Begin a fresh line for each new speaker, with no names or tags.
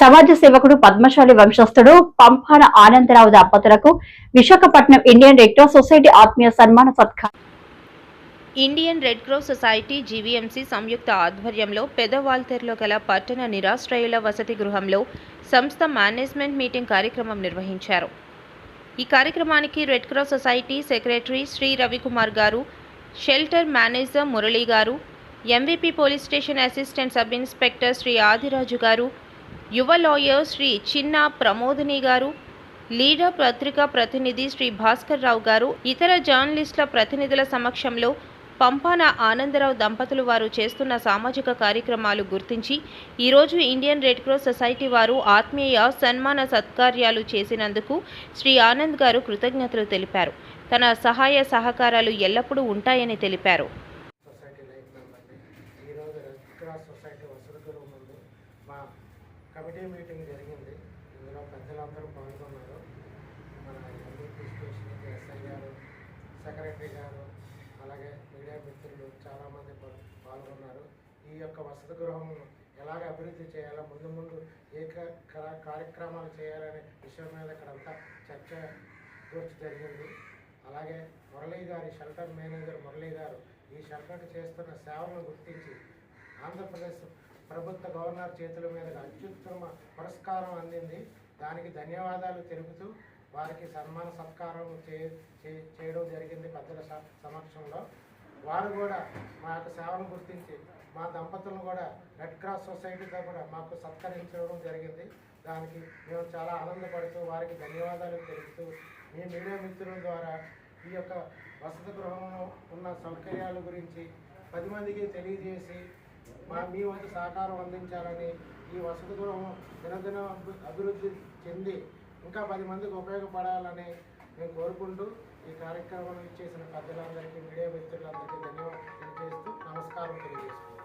సమాజ సేవకుడు పద్మశాలి వంశస్థుడు పంపాన ఆనందరావు దంపతులకు Visakhapatnam Indian Red Cross Society ఆత్మీయ సన్మాన సత్కారం.
Indian Red Cross Society GVMC సంయుక్త ఆధ్వర్యంలో పెదవాల్తెర్లో గల పట్టణ నిరాశ్రయుల వసతి గృహంలో సంస్థ మేనేజ్మెంట్ మీటింగ్ కార్యక్రమం నిర్వహించారు. ఈ కార్యక్రమానికి Red Cross Society secretary Shri Ravikumar గారు షెల్టర్ మేనేజర్ మురళీ గారు MVP police station assistant sub inspector Shri Adiraju గారు యువ లాయర్ శ్రీ చిన్న ప్రమోదిని గారు లీడర్ పత్రికా ప్రతినిధి శ్రీ భాస్కర్ రావు గారు ఇతర జర్నలిస్టుల ప్రతినిధుల సమక్షంలో పంపాన ఆనందరావు దంపతులు వారు చేస్తున్న సామాజిక కార్యక్రమాలు గుర్తించి ఈరోజు ఇండియన్ రెడ్ క్రాస్ సొసైటీ వారు ఆత్మీయ సన్మాన సత్కార్యాలు చేసినందుకు శ్రీ ఆనంద్ గారు కృతజ్ఞతలు తెలిపారు. తన సహాయ సహకారాలు ఎల్లప్పుడూ ఉంటాయని తెలిపారు.
సొసైటీ మా కమిటీ మీటింగ్ జరిగింది. ఇందులో పెద్దలందరూ పాల్గొన్నారు. మన ఎంపీ స్టేషన్ ఎస్ఐ గారు సెక్రటరీ గారు అలాగే మీడియా మిత్రులు చాలామంది పాల్గొన్నారు. ఈ యొక్క వసతి గృహం ఎలాగ అభివృద్ధి చేయాలో ముందు ముందు ఏ కార్యక్రమాలు చేయాలనే విషయం మీద ఇక్కడంతా చర్చ కూర్చు జరిగింది. అలాగే మురళీ గారి షెల్టర్ మేనేజర్ మురళీ గారు ఈ షెల్టర్కి చేస్తున్న సేవలను గుర్తించి ఆంధ్రప్రదేశ్ ప్రభుత్వ గవర్నర్ చేతుల మీదుగా అత్యుత్తమ పురస్కారం అందింది. దానికి ధన్యవాదాలు తెలుపుతూ వారికి సన్మాన సత్కారం చే చేయడం జరిగింది పెద్దల సమక్షంలో. వారు కూడా మా యొక్క సేవను గుర్తించి మా దంపతులను కూడా రెడ్ క్రాస్ సొసైటీతో కూడా మాకు సత్కరించడం జరిగింది. దానికి మేము చాలా ఆనందపడుతూ వారికి ధన్యవాదాలు తెలుపుతూ మీ మీడియా మిత్రుల ద్వారా ఈ యొక్క వసతి గృహంలో ఉన్న సౌకర్యాల గురించి పది మందికి తెలియజేసి మా మీ వంతు సహకారం అందించాలని ఈ వసతి గృహం దినదిన అభి- అభివృద్ధి చెంది ఇంకా పది మందికి ఉపయోగపడాలని మేము కోరుకుంటూ ఈ కార్యక్రమం ఇచ్చేసిన పెద్దలందరికీ మీడియా మిత్రులందరికీ ధన్యవాదాలు తెలియజేస్తూ నమస్కారం తెలియజేస్తున్నాను